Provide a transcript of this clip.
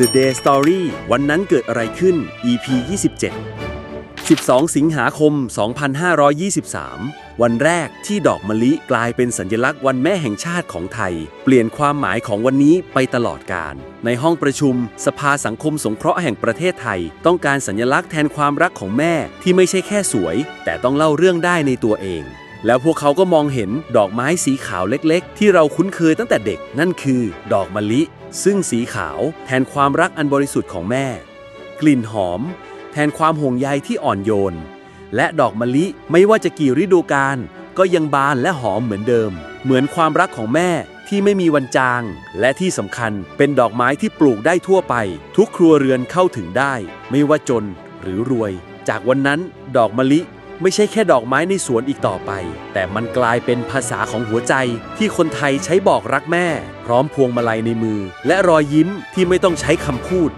The Day Story วันนั้นเกิดอะไรขึ้น EP 27 12 สิงหาคม 2523 วันแรกที่ดอกมะลิกลายเป็นสัญลักษณ์วันแม่แห่งชาติของไทย เปลี่ยนความหมายของวันนี้ไปตลอดกาลในห้องประชุม สภาสังคมสงเคราะห์แห่งประเทศไทย ต้องการสัญลักษณ์แทนความรักของแม่ที่ไม่ใช่แค่สวย แต่ต้องเล่าเรื่องได้ในตัวเอง แล้วพวกเขาก็มองเห็นดอกไม้สีขาวเล็ก ๆ ที่เราคุ้นเคยตั้งแต่เด็กนั่นคือ ดอกมะลิซึ่งสีขาวแทนความรักอันบริสุทธิ์ของแม่ กลิ่นหอม แทนความห่วงใยที่อ่อนโยน และดอกมะลิไม่ว่าจะกี่ฤดูกาลก็ยังบานและหอมเหมือนเดิม เหมือนความรักของแม่ที่ไม่มีวันจาง และที่สำคัญเป็นดอกไม้ที่ปลูกได้ทั่วไป ทุกครัวเรือนเข้าถึงได้ ไม่ว่าจนหรือรวย จากวันนั้นดอกมะลิ ไม่ใช่แค่ดอกไม้ในสวนอีกต่อไป แต่มันกลายเป็นภาษาของหัวใจ ที่คนไทยใช้บอกรักแม่ พร้อมพวงมาลัยในมือ และรอยยิ้มที่ไม่ต้องใช้คำพูด